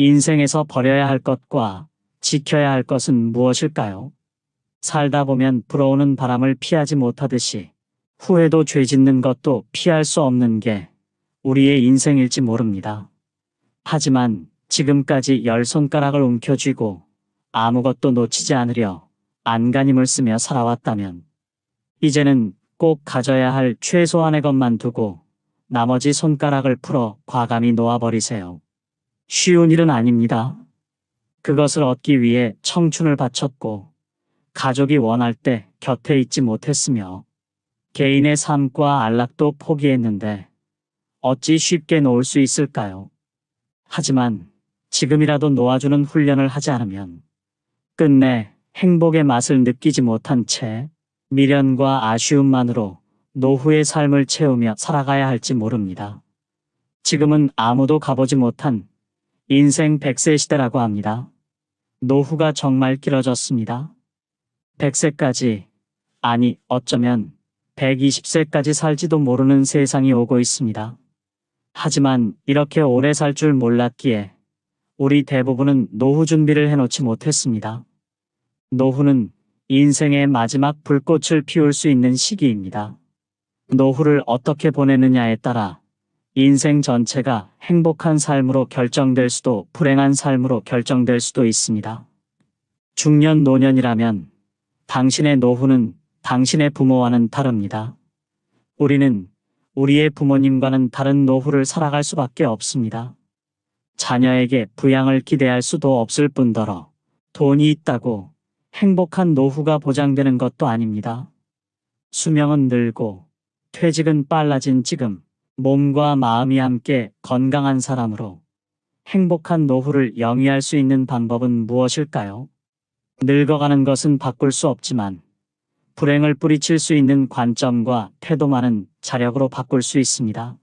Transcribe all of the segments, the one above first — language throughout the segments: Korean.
인생에서 버려야 할 것과 지켜야 할 것은 무엇일까요? 살다 보면 불어오는 바람을 피하지 못하듯이 후회도 죄 짓는 것도 피할 수 없는 게 우리의 인생일지 모릅니다. 하지만 지금까지 열 손가락을 움켜쥐고 아무것도 놓치지 않으려 안간힘을 쓰며 살아왔다면 이제는 꼭 가져야 할 최소한의 것만 두고 나머지 손가락을 풀어 과감히 놓아버리세요. 쉬운 일은 아닙니다. 그것을 얻기 위해 청춘을 바쳤고 가족이 원할 때 곁에 있지 못했으며 개인의 삶과 안락도 포기했는데 어찌 쉽게 놓을 수 있을까요? 하지만 지금이라도 놓아주는 훈련을 하지 않으면 끝내 행복의 맛을 느끼지 못한 채 미련과 아쉬움만으로 노후의 삶을 채우며 살아가야 할지 모릅니다. 지금은 아무도 가보지 못한 인생 100세 시대라고 합니다. 노후가 정말 길어졌습니다. 100세까지, 아니 어쩌면 120세까지 살지도 모르는 세상이 오고 있습니다. 하지만 이렇게 오래 살 줄 몰랐기에 우리 대부분은 노후 준비를 해놓지 못했습니다. 노후는 인생의 마지막 불꽃을 피울 수 있는 시기입니다. 노후를 어떻게 보내느냐에 따라 인생 전체가 행복한 삶으로 결정될 수도 불행한 삶으로 결정될 수도 있습니다. 중년 노년이라면 당신의 노후는 당신의 부모와는 다릅니다. 우리는 우리의 부모님과는 다른 노후를 살아갈 수밖에 없습니다. 자녀에게 부양을 기대할 수도 없을 뿐더러 돈이 있다고 행복한 노후가 보장되는 것도 아닙니다. 수명은 늘고 퇴직은 빨라진 지금 몸과 마음이 함께 건강한 사람으로 행복한 노후를 영위할 수 있는 방법은 무엇일까요? 늙어가는 것은 바꿀 수 없지만 불행을 뿌리칠 수 있는 관점과 태도만은 자력으로 바꿀 수 있습니다.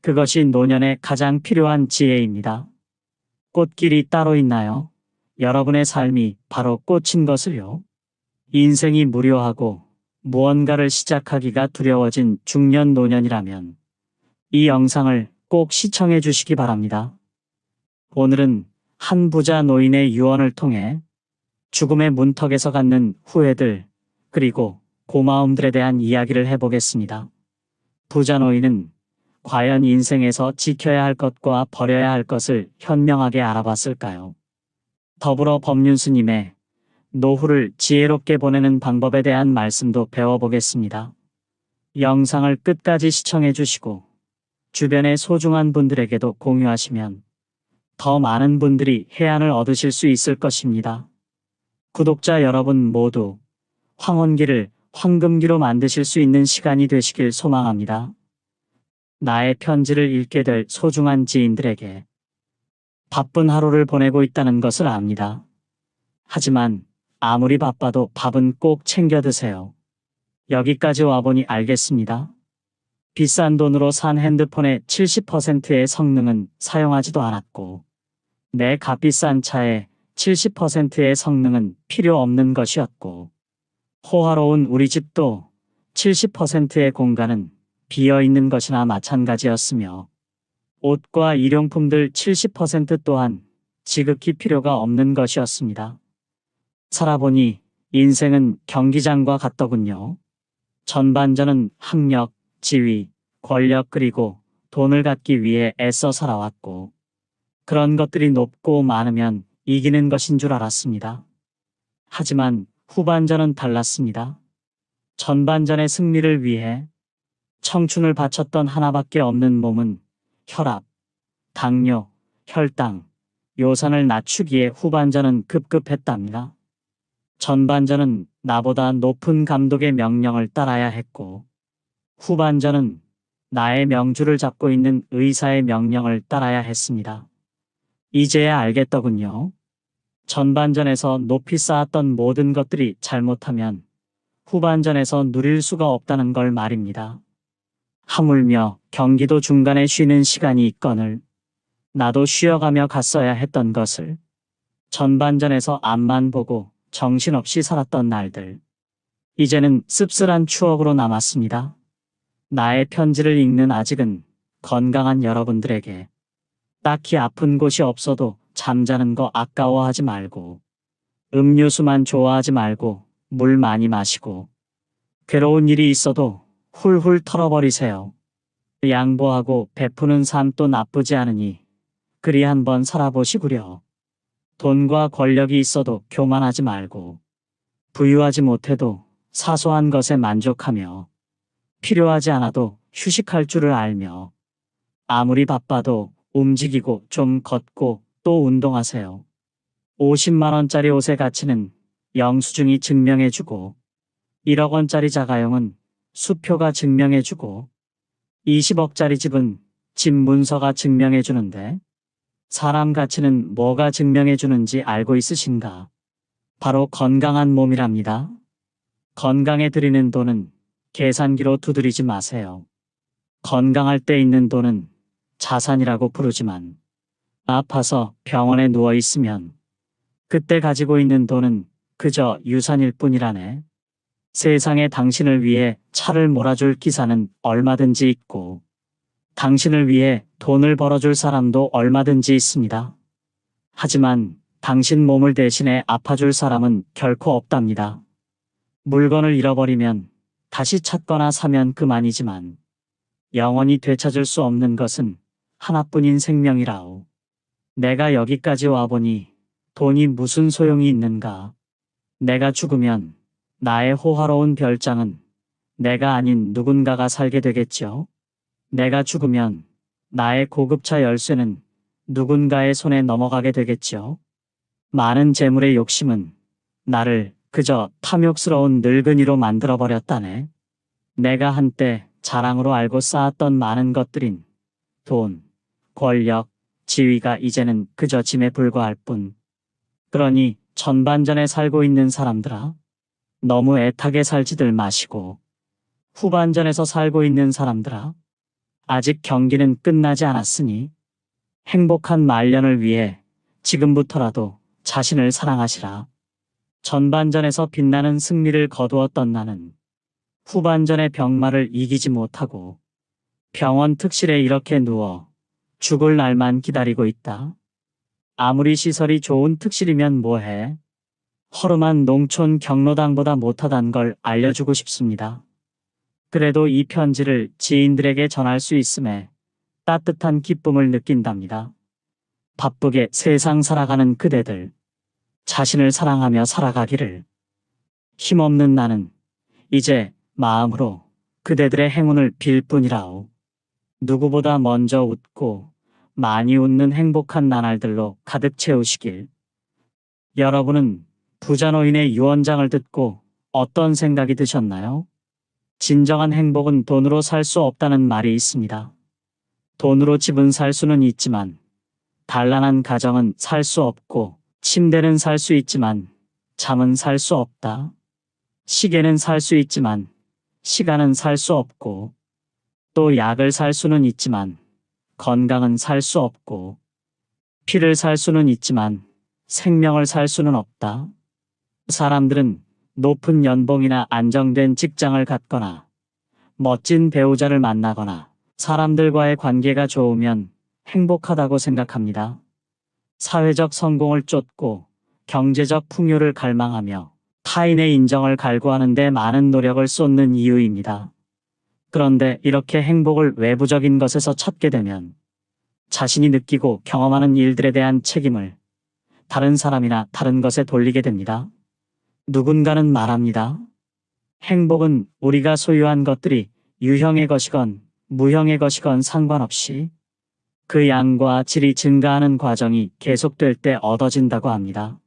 그것이 노년에 가장 필요한 지혜입니다. 꽃길이 따로 있나요? 여러분의 삶이 바로 꽃인 것을요. 인생이 무료하고 무언가를 시작하기가 두려워진 중년 노년이라면 이 영상을 꼭 시청해 주시기 바랍니다. 오늘은 한 부자 노인의 유언을 통해 죽음의 문턱에서 갖는 후회들 그리고 고마움들에 대한 이야기를 해보겠습니다. 부자 노인은 과연 인생에서 지켜야 할 것과 버려야 할 것을 현명하게 알아봤을까요? 더불어 법륜스님의 노후를 지혜롭게 보내는 방법에 대한 말씀도 배워보겠습니다. 영상을 끝까지 시청해 주시고 주변의 소중한 분들에게도 공유하시면 더 많은 분들이 해안을 얻으실 수 있을 것입니다. 구독자 여러분 모두 황혼기를 황금기로 만드실 수 있는 시간이 되시길 소망합니다. 나의 편지를 읽게 될 소중한 지인들에게 바쁜 하루를 보내고 있다는 것을 압니다. 하지만 아무리 바빠도 밥은 꼭 챙겨 드세요. 여기까지 와보니 알겠습니다. 비싼 돈으로 산 핸드폰의 70%의 성능은 사용하지도 않았고, 내 값비싼 차의 70%의 성능은 필요 없는 것이었고, 호화로운 우리 집도 70%의 공간은 비어 있는 것이나 마찬가지였으며, 옷과 일용품들 70% 또한 지극히 필요가 없는 것이었습니다. 살아보니 인생은 경기장과 같더군요. 전반전은 학력, 지위, 권력 그리고 돈을 갖기 위해 애써 살아왔고 그런 것들이 높고 많으면 이기는 것인 줄 알았습니다. 하지만 후반전은 달랐습니다. 전반전의 승리를 위해 청춘을 바쳤던 하나밖에 없는 몸은 혈압, 당뇨, 혈당, 요산을 낮추기에 후반전은 급급했답니다. 전반전은 나보다 높은 감독의 명령을 따라야 했고, 후반전은 나의 명주를 잡고 있는 의사의 명령을 따라야 했습니다. 이제야 알겠더군요. 전반전에서 높이 쌓았던 모든 것들이 잘못하면 후반전에서 누릴 수가 없다는 걸 말입니다. 하물며 경기도 중간에 쉬는 시간이 있거늘 나도 쉬어가며 갔어야 했던 것을 전반전에서 앞만 보고 정신없이 살았던 날들. 이제는 씁쓸한 추억으로 남았습니다. 나의 편지를 읽는 아직은 건강한 여러분들에게 딱히 아픈 곳이 없어도 잠자는 거 아까워하지 말고, 음료수만 좋아하지 말고, 물 많이 마시고, 괴로운 일이 있어도 훌훌 털어버리세요. 양보하고 베푸는 삶도 나쁘지 않으니, 그리 한번 살아보시구려. 돈과 권력이 있어도 교만하지 말고, 부유하지 못해도 사소한 것에 만족하며, 필요하지 않아도 휴식할 줄을 알며, 아무리 바빠도 움직이고 좀 걷고 또 운동하세요. 50만원짜리 옷의 가치는 영수증이 증명해주고, 1억 원짜리 자가용은 수표가 증명해주고, 20억짜리 집은 집 문서가 증명해주는데, 사람 가치는 뭐가 증명해주는지 알고 있으신가? 바로 건강한 몸이랍니다. 건강에 들이는 돈은 계산기로 두드리지 마세요. 건강할 때 있는 돈은 자산이라고 부르지만 아파서 병원에 누워 있으면 그때 가지고 있는 돈은 그저 유산일 뿐이라네. 세상에 당신을 위해 차를 몰아줄 기사는 얼마든지 있고 당신을 위해 돈을 벌어줄 사람도 얼마든지 있습니다. 하지만 당신 몸을 대신해 아파줄 사람은 결코 없답니다. 물건을 잃어버리면 다시 찾거나 사면 그만이지만 영원히 되찾을 수 없는 것은 하나뿐인 생명이라오. 내가 여기까지 와보니 돈이 무슨 소용이 있는가. 내가 죽으면 나의 호화로운 별장은 내가 아닌 누군가가 살게 되겠죠. 내가 죽으면 나의 고급차 열쇠는 누군가의 손에 넘어가게 되겠죠. 많은 재물의 욕심은 나를 그저 탐욕스러운 늙은이로 만들어버렸다네. 내가 한때 자랑으로 알고 쌓았던 많은 것들인 돈, 권력, 지위가 이제는 그저 짐에 불과할 뿐. 그러니 전반전에 살고 있는 사람들아, 너무 애타게 살지들 마시고, 후반전에서 살고 있는 사람들아, 아직 경기는 끝나지 않았으니, 행복한 말년을 위해 지금부터라도 자신을 사랑하시라. 전반전에서 빛나는 승리를 거두었던 나는 후반전의 병마를 이기지 못하고 병원 특실에 이렇게 누워 죽을 날만 기다리고 있다. 아무리 시설이 좋은 특실이면 뭐해? 허름한 농촌 경로당보다 못하단 걸 알려주고 싶습니다. 그래도 이 편지를 지인들에게 전할 수 있음에 따뜻한 기쁨을 느낀답니다. 바쁘게 세상 살아가는 그대들. 자신을 사랑하며 살아가기를. 힘없는 나는 이제 마음으로 그대들의 행운을 빌 뿐이라오. 누구보다 먼저 웃고 많이 웃는 행복한 나날들로 가득 채우시길. 여러분은 부자 노인의 유언장을 듣고 어떤 생각이 드셨나요? 진정한 행복은 돈으로 살 수 없다는 말이 있습니다. 돈으로 집은 살 수는 있지만 단란한 가정은 살 수 없고 침대는 살 수 있지만 잠은 살 수 없다. 시계는 살 수 있지만 시간은 살 수 없고 또 약을 살 수는 있지만 건강은 살 수 없고 피를 살 수는 있지만 생명을 살 수는 없다. 사람들은 높은 연봉이나 안정된 직장을 갖거나 멋진 배우자를 만나거나 사람들과의 관계가 좋으면 행복하다고 생각합니다. 사회적 성공을 쫓고 경제적 풍요를 갈망하며 타인의 인정을 갈구하는 데 많은 노력을 쏟는 이유입니다. 그런데 이렇게 행복을 외부적인 것에서 찾게 되면 자신이 느끼고 경험하는 일들에 대한 책임을 다른 사람이나 다른 것에 돌리게 됩니다. 누군가는 말합니다. 행복은 우리가 소유한 것들이 유형의 것이건 무형의 것이건 상관없이 그 양과 질이 증가하는 과정이 계속될 때 얻어진다고 합니다.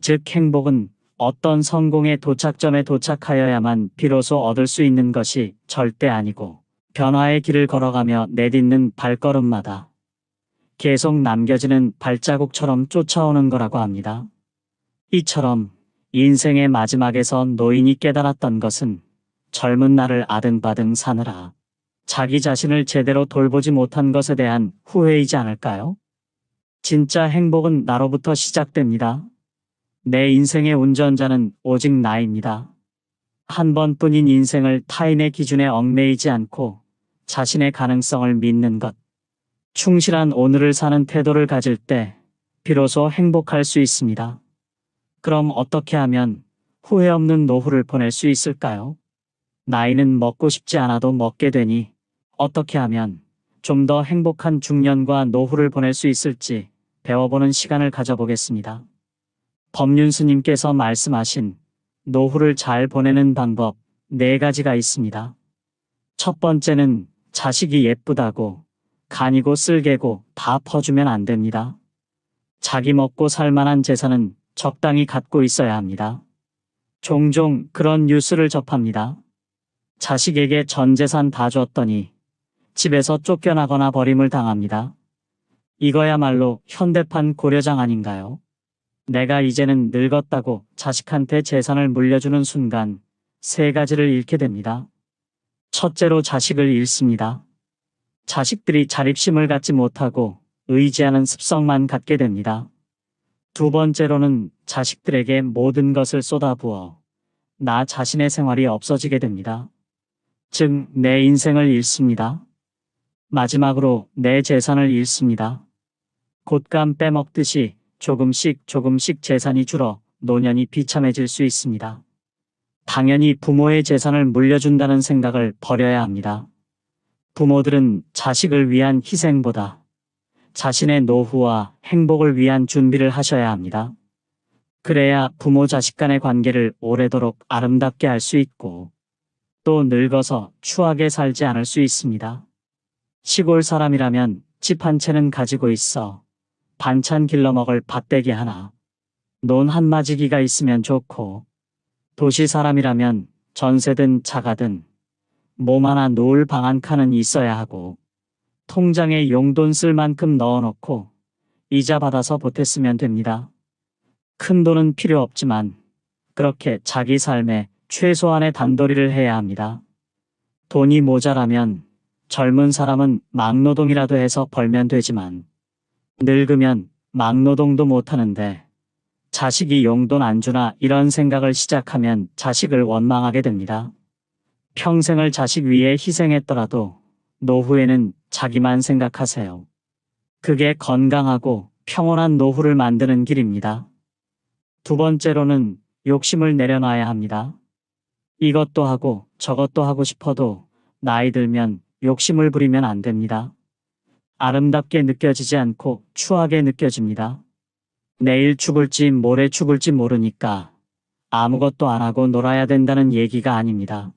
즉 행복은 어떤 성공의 도착점에 도착하여야만 비로소 얻을 수 있는 것이 절대 아니고 변화의 길을 걸어가며 내딛는 발걸음마다 계속 남겨지는 발자국처럼 쫓아오는 거라고 합니다. 이처럼 인생의 마지막에서 노인이 깨달았던 것은 젊은 날을 아등바등 사느라 자기 자신을 제대로 돌보지 못한 것에 대한 후회이지 않을까요? 진짜 행복은 나로부터 시작됩니다. 내 인생의 운전자는 오직 나입니다. 한 번뿐인 인생을 타인의 기준에 얽매이지 않고 자신의 가능성을 믿는 것. 충실한 오늘을 사는 태도를 가질 때 비로소 행복할 수 있습니다. 그럼 어떻게 하면 후회 없는 노후를 보낼 수 있을까요? 나이는 먹고 싶지 않아도 먹게 되니 어떻게 하면 좀 더 행복한 중년과 노후를 보낼 수 있을지 배워보는 시간을 가져보겠습니다. 법륜 스님께서 말씀하신 노후를 잘 보내는 방법 네 가지가 있습니다. 첫 번째는 자식이 예쁘다고 간이고 쓸개고 다 퍼주면 안 됩니다. 자기 먹고 살 만한 재산은 적당히 갖고 있어야 합니다. 종종 그런 뉴스를 접합니다. 자식에게 전 재산 다 줬더니 집에서 쫓겨나거나 버림을 당합니다. 이거야말로 현대판 고려장 아닌가요? 내가 이제는 늙었다고 자식한테 재산을 물려주는 순간 세 가지를 잃게 됩니다. 첫째로 자식을 잃습니다. 자식들이 자립심을 갖지 못하고 의지하는 습성만 갖게 됩니다. 두 번째로는 자식들에게 모든 것을 쏟아부어 나 자신의 생활이 없어지게 됩니다. 즉, 내 인생을 잃습니다. 마지막으로 내 재산을 잃습니다. 곶감 빼먹듯이 조금씩 조금씩 재산이 줄어 노년이 비참해질 수 있습니다. 당연히 부모의 재산을 물려준다는 생각을 버려야 합니다. 부모들은 자식을 위한 희생보다 자신의 노후와 행복을 위한 준비를 하셔야 합니다. 그래야 부모 자식 간의 관계를 오래도록 아름답게 할 수 있고 또 늙어서 추하게 살지 않을 수 있습니다. 시골 사람이라면 집 한 채는 가지고 있어 반찬 길러 먹을 밭대기 하나, 논 한마지기가 있으면 좋고 도시 사람이라면 전세든 자가든 몸 하나 놓을 방 한 칸은 있어야 하고 통장에 용돈 쓸 만큼 넣어놓고 이자 받아서 보탰으면 됩니다. 큰 돈은 필요 없지만 그렇게 자기 삶에 최소한의 단도리를 해야 합니다. 돈이 모자라면 젊은 사람은 막노동이라도 해서 벌면 되지만 늙으면 막노동도 못하는데 자식이 용돈 안 주나 이런 생각을 시작하면 자식을 원망하게 됩니다. 평생을 자식 위해 희생했더라도 노후에는 자기만 생각하세요. 그게 건강하고 평온한 노후를 만드는 길입니다. 두 번째로는 욕심을 내려놔야 합니다. 이것도 하고 저것도 하고 싶어도 나이 들면 욕심을 부리면 안 됩니다. 아름답게 느껴지지 않고 추하게 느껴집니다. 내일 죽을지 모레 죽을지 모르니까 아무것도 안 하고 놀아야 된다는 얘기가 아닙니다.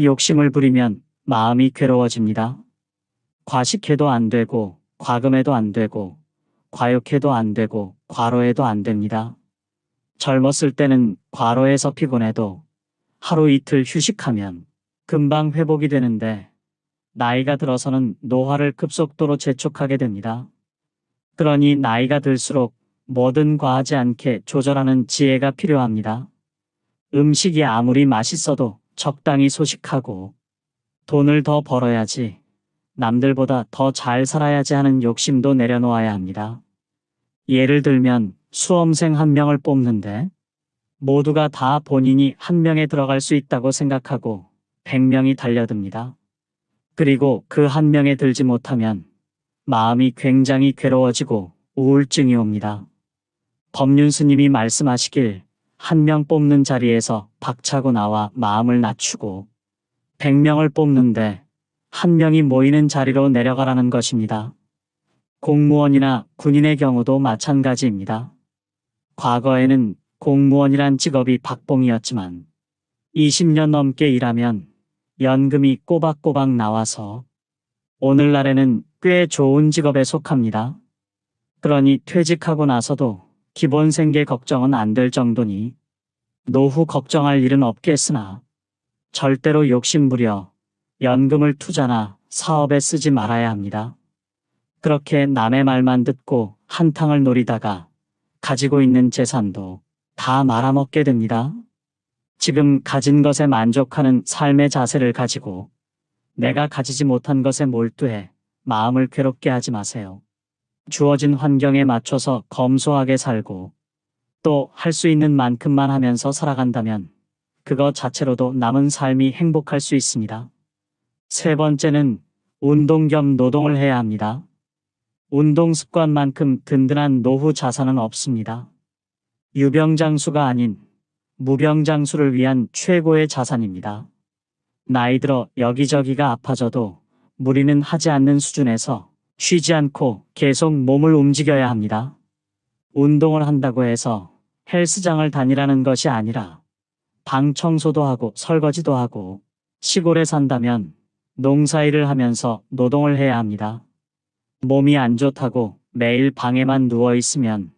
욕심을 부리면 마음이 괴로워집니다. 과식해도 안 되고 과금해도 안 되고 과욕해도 안 되고 과로해도 안 됩니다. 젊었을 때는 과로해서 피곤해도 하루 이틀 휴식하면 금방 회복이 되는데 나이가 들어서는 노화를 급속도로 재촉하게 됩니다. 그러니 나이가 들수록 뭐든 과하지 않게 조절하는 지혜가 필요합니다. 음식이 아무리 맛있어도 적당히 소식하고 돈을 더 벌어야지 남들보다 더 잘 살아야지 하는 욕심도 내려놓아야 합니다. 예를 들면 수험생 한 명을 뽑는데 모두가 다 본인이 한 명에 들어갈 수 있다고 생각하고 100명이 달려듭니다. 그리고 그 한 명에 들지 못하면 마음이 굉장히 괴로워지고 우울증이 옵니다. 법륜 스님이 말씀하시길 한 명 뽑는 자리에서 박차고 나와 마음을 낮추고 100명을 뽑는데 한 명이 모이는 자리로 내려가라는 것입니다. 공무원이나 군인의 경우도 마찬가지입니다. 과거에는 공무원이란 직업이 박봉이었지만 20년 넘게 일하면 연금이 꼬박꼬박 나와서 오늘날에는 꽤 좋은 직업에 속합니다. 그러니 퇴직하고 나서도 기본 생계 걱정은 안 될 정도니 노후 걱정할 일은 없겠으나 절대로 욕심 부려 연금을 투자나 사업에 쓰지 말아야 합니다. 그렇게 남의 말만 듣고 한탕을 노리다가 가지고 있는 재산도 다 말아먹게 됩니다. 지금 가진 것에 만족하는 삶의 자세를 가지고 내가 가지지 못한 것에 몰두해 마음을 괴롭게 하지 마세요. 주어진 환경에 맞춰서 검소하게 살고 또 할 수 있는 만큼만 하면서 살아간다면 그거 자체로도 남은 삶이 행복할 수 있습니다. 세 번째는 운동 겸 노동을 해야 합니다. 운동 습관만큼 든든한 노후 자산은 없습니다. 유병장수가 아닌 무병장수를 위한 최고의 자산입니다. 나이 들어 여기저기가 아파져도 무리는 하지 않는 수준에서 쉬지 않고 계속 몸을 움직여야 합니다. 운동을 한다고 해서 헬스장을 다니라는 것이 아니라 방 청소도 하고 설거지도 하고 시골에 산다면 농사일을 하면서 노동을 해야 합니다. 몸이 안 좋다고 매일 방에만 누워 있으면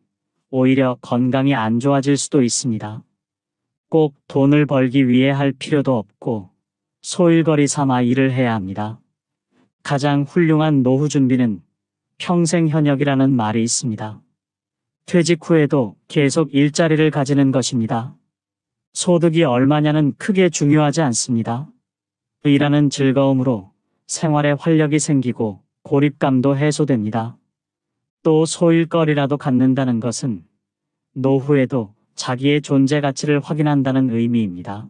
오히려 건강이 안 좋아질 수도 있습니다. 꼭 돈을 벌기 위해 할 필요도 없고 소일거리 삼아 일을 해야 합니다. 가장 훌륭한 노후 준비는 평생 현역이라는 말이 있습니다. 퇴직 후에도 계속 일자리를 가지는 것입니다. 소득이 얼마냐는 크게 중요하지 않습니다. 일하는 즐거움으로 생활에 활력이 생기고 고립감도 해소됩니다. 또 소일거리라도 갖는다는 것은 노후에도 자기의 존재 가치를 확인한다는 의미입니다.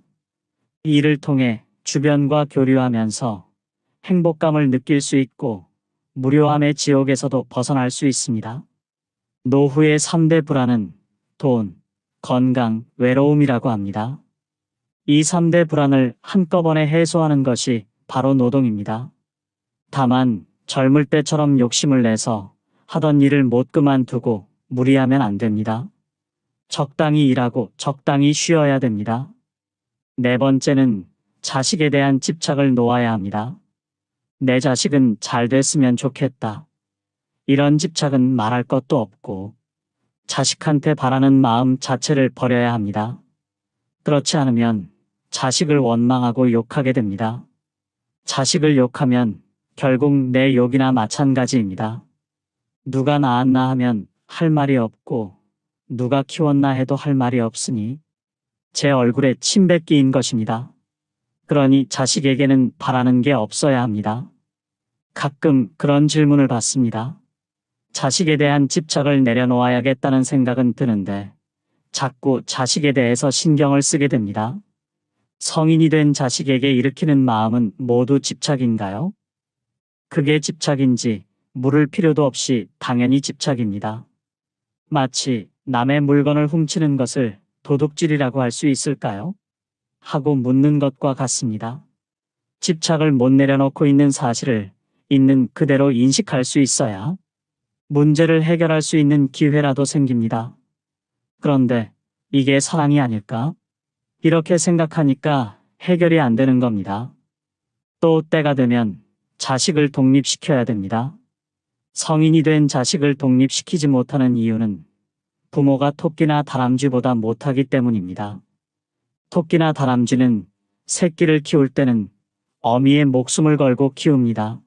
이 일을 통해 주변과 교류하면서 행복감을 느낄 수 있고 무료함의 지옥에서도 벗어날 수 있습니다. 노후의 3대 불안은 돈, 건강, 외로움이라고 합니다. 이 3대 불안을 한꺼번에 해소하는 것이 바로 노동입니다. 다만 젊을 때처럼 욕심을 내서 하던 일을 못 그만두고 무리하면 안 됩니다. 적당히 일하고 적당히 쉬어야 됩니다. 네 번째는 자식에 대한 집착을 놓아야 합니다. 내 자식은 잘 됐으면 좋겠다. 이런 집착은 말할 것도 없고 자식한테 바라는 마음 자체를 버려야 합니다. 그렇지 않으면 자식을 원망하고 욕하게 됩니다. 자식을 욕하면 결국 내 욕이나 마찬가지입니다. 누가 낳았나 하면 할 말이 없고 누가 키웠나 해도 할 말이 없으니 제 얼굴에 침 뱉기인 것입니다. 그러니 자식에게는 바라는 게 없어야 합니다. 가끔 그런 질문을 받습니다. 자식에 대한 집착을 내려놓아야겠다는 생각은 드는데 자꾸 자식에 대해서 신경을 쓰게 됩니다. 성인이 된 자식에게 일으키는 마음은 모두 집착인가요? 그게 집착인지 물을 필요도 없이 당연히 집착입니다. 마치 남의 물건을 훔치는 것을 도둑질이라고 할 수 있을까요? 하고 묻는 것과 같습니다. 집착을 못 내려놓고 있는 사실을 있는 그대로 인식할 수 있어야 문제를 해결할 수 있는 기회라도 생깁니다. 그런데 이게 사랑이 아닐까? 이렇게 생각하니까 해결이 안 되는 겁니다. 또 때가 되면 자식을 독립시켜야 됩니다. 성인이 된 자식을 독립시키지 못하는 이유는 부모가 토끼나 다람쥐보다 못하기 때문입니다. 토끼나 다람쥐는 새끼를 키울 때는 어미의 목숨을 걸고 키웁니다.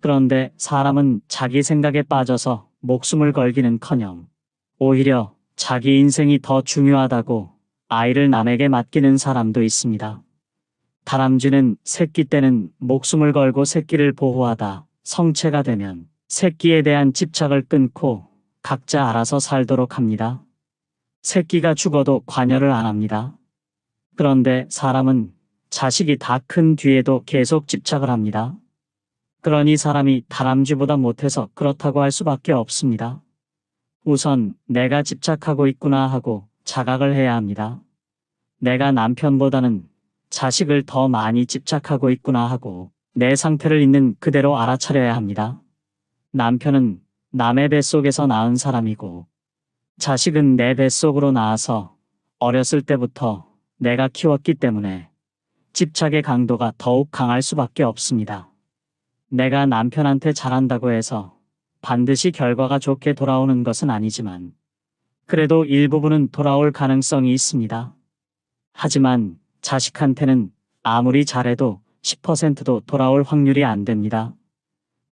그런데 사람은 자기 생각에 빠져서 목숨을 걸기는커녕 오히려 자기 인생이 더 중요하다고 아이를 남에게 맡기는 사람도 있습니다. 다람쥐는 새끼 때는 목숨을 걸고 새끼를 보호하다 성체가 되면 새끼에 대한 집착을 끊고 각자 알아서 살도록 합니다. 새끼가 죽어도 관여를 안 합니다. 그런데 사람은 자식이 다 큰 뒤에도 계속 집착을 합니다. 그러니 사람이 다람쥐보다 못해서 그렇다고 할 수밖에 없습니다. 우선 내가 집착하고 있구나 하고 자각을 해야 합니다. 내가 남편보다는 자식을 더 많이 집착하고 있구나 하고 내 상태를 있는 그대로 알아차려야 합니다. 남편은 남의 뱃속에서 낳은 사람이고 자식은 내 뱃속으로 나와서 어렸을 때부터 내가 키웠기 때문에 집착의 강도가 더욱 강할 수밖에 없습니다. 내가 남편한테 잘한다고 해서 반드시 결과가 좋게 돌아오는 것은 아니지만 그래도 일부분은 돌아올 가능성이 있습니다. 하지만 자식한테는 아무리 잘해도 10%도 돌아올 확률이 안 됩니다.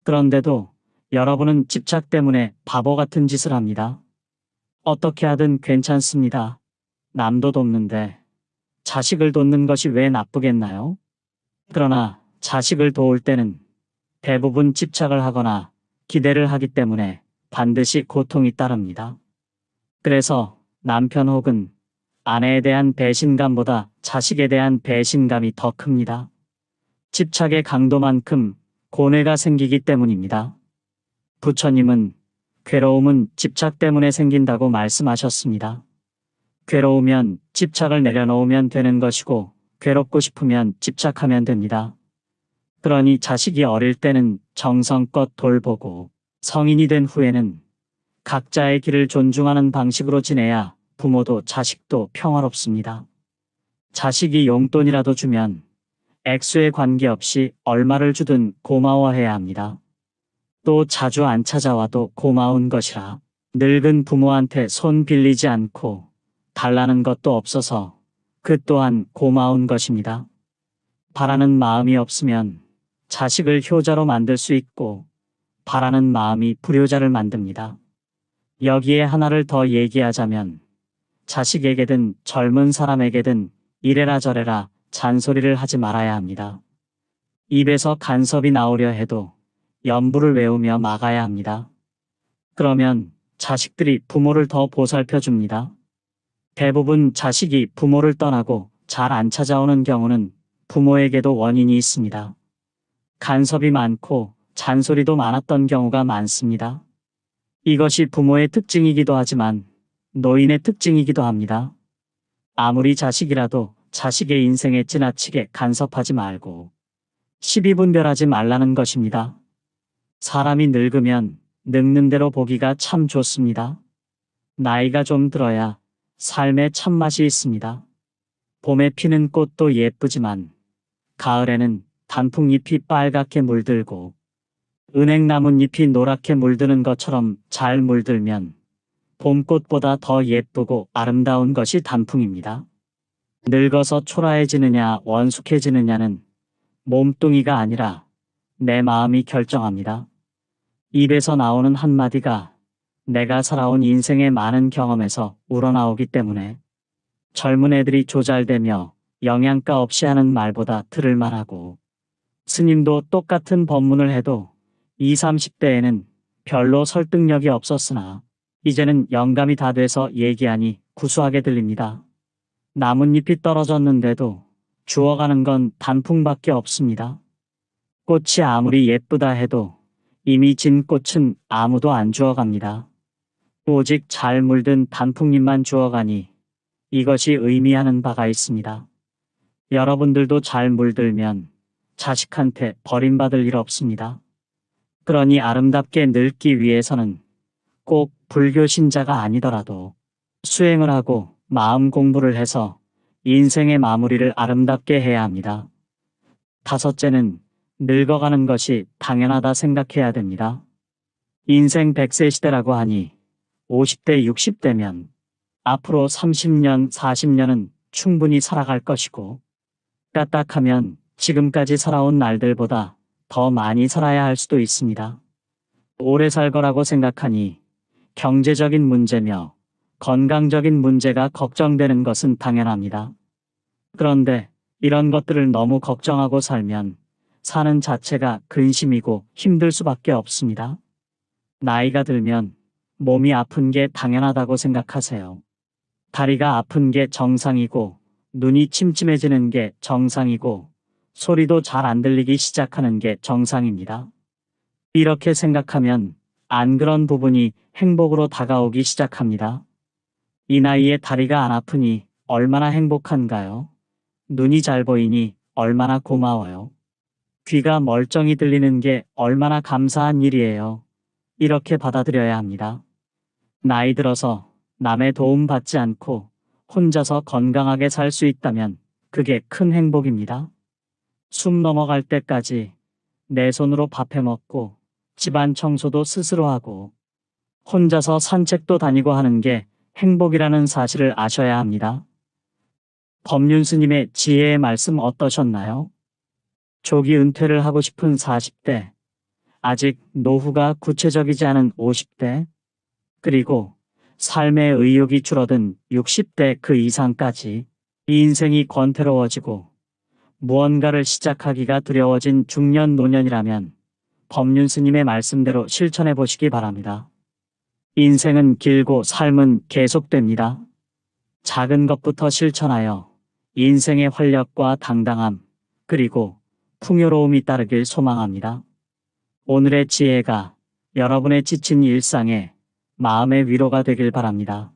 그런데도 여러분은 집착 때문에 바보 같은 짓을 합니다. 어떻게 하든 괜찮습니다. 남도 돕는데 자식을 돕는 것이 왜 나쁘겠나요? 그러나 자식을 도울 때는 대부분 집착을 하거나 기대를 하기 때문에 반드시 고통이 따릅니다. 그래서 남편 혹은 아내에 대한 배신감보다 자식에 대한 배신감이 더 큽니다. 집착의 강도만큼 고뇌가 생기기 때문입니다. 부처님은 괴로움은 집착 때문에 생긴다고 말씀하셨습니다. 괴로우면 집착을 내려놓으면 되는 것이고 괴롭고 싶으면 집착하면 됩니다. 그러니 자식이 어릴 때는 정성껏 돌보고 성인이 된 후에는 각자의 길을 존중하는 방식으로 지내야 부모도 자식도 평화롭습니다. 자식이 용돈이라도 주면 액수에 관계없이 얼마를 주든 고마워해야 합니다. 또 자주 안 찾아와도 고마운 것이라 늙은 부모한테 손 빌리지 않고 달라는 것도 없어서 그 또한 고마운 것입니다. 바라는 마음이 없으면 자식을 효자로 만들 수 있고 바라는 마음이 불효자를 만듭니다. 여기에 하나를 더 얘기하자면 자식에게든 젊은 사람에게든 이래라 저래라 잔소리를 하지 말아야 합니다. 입에서 간섭이 나오려 해도 연부를 외우며 막아야 합니다. 그러면 자식들이 부모를 더 보살펴 줍니다. 대부분 자식이 부모를 떠나고 잘 안 찾아오는 경우는 부모에게도 원인이 있습니다. 간섭이 많고 잔소리도 많았던 경우가 많습니다. 이것이 부모의 특징이기도 하지만 노인의 특징이기도 합니다. 아무리 자식이라도 자식의 인생에 지나치게 간섭하지 말고 시비분별하지 말라는 것입니다. 사람이 늙으면 늙는 대로 보기가 참 좋습니다. 나이가 좀 들어야 삶에 참맛이 있습니다. 봄에 피는 꽃도 예쁘지만 가을에는 단풍잎이 빨갛게 물들고 은행나뭇잎이 노랗게 물드는 것처럼 잘 물들면 봄꽃보다 더 예쁘고 아름다운 것이 단풍입니다. 늙어서 초라해지느냐 원숙해지느냐는 몸뚱이가 아니라 내 마음이 결정합니다. 입에서 나오는 한마디가 내가 살아온 인생의 많은 경험에서 우러나오기 때문에 젊은 애들이 조잘되며 영양가 없이 하는 말보다 들을 만하고 스님도 똑같은 법문을 해도 20, 30대에는 별로 설득력이 없었으나 이제는 영감이 다 돼서 얘기하니 구수하게 들립니다. 나뭇잎이 떨어졌는데도 주워가는 건 단풍밖에 없습니다. 꽃이 아무리 예쁘다 해도 이미 진 꽃은 아무도 안 주워갑니다. 오직 잘 물든 단풍잎만 주워가니 이것이 의미하는 바가 있습니다. 여러분들도 잘 물들면 자식한테 버림받을 일 없습니다. 그러니 아름답게 늙기 위해서는 꼭 불교 신자가 아니더라도 수행을 하고 마음 공부를 해서 인생의 마무리를 아름답게 해야 합니다. 다섯째는 늙어가는 것이 당연하다 생각해야 됩니다. 인생 100세 시대라고 하니 50대, 60대면 앞으로 30년, 40년은 충분히 살아갈 것이고 까딱하면 지금까지 살아온 날들보다 더 많이 살아야 할 수도 있습니다. 오래 살 거라고 생각하니 경제적인 문제며 건강적인 문제가 걱정되는 것은 당연합니다. 그런데 이런 것들을 너무 걱정하고 살면 사는 자체가 근심이고 힘들 수밖에 없습니다. 나이가 들면 몸이 아픈 게 당연하다고 생각하세요. 다리가 아픈 게 정상이고 눈이 침침해지는 게 정상이고 소리도 잘 안 들리기 시작하는 게 정상입니다. 이렇게 생각하면 안 그런 부분이 행복으로 다가오기 시작합니다. 이 나이에 다리가 안 아프니 얼마나 행복한가요? 눈이 잘 보이니 얼마나 고마워요. 귀가 멀쩡히 들리는 게 얼마나 감사한 일이에요. 이렇게 받아들여야 합니다. 나이 들어서 남의 도움 받지 않고 혼자서 건강하게 살 수 있다면 그게 큰 행복입니다. 숨 넘어갈 때까지 내 손으로 밥 해 먹고 집안 청소도 스스로 하고 혼자서 산책도 다니고 하는 게 행복이라는 사실을 아셔야 합니다. 법륜 스님의 지혜의 말씀 어떠셨나요? 조기 은퇴를 하고 싶은 40대, 아직 노후가 구체적이지 않은 50대, 그리고 삶의 의욕이 줄어든 60대 그 이상까지 이 인생이 권태로워지고 무언가를 시작하기가 두려워진 중년 노년이라면 법륜 스님의 말씀대로 실천해 보시기 바랍니다. 인생은 길고 삶은 계속됩니다. 작은 것부터 실천하여 인생의 활력과 당당함, 그리고 풍요로움이 따르길 소망합니다. 오늘의 지혜가 여러분의 지친 일상에 마음의 위로가 되길 바랍니다.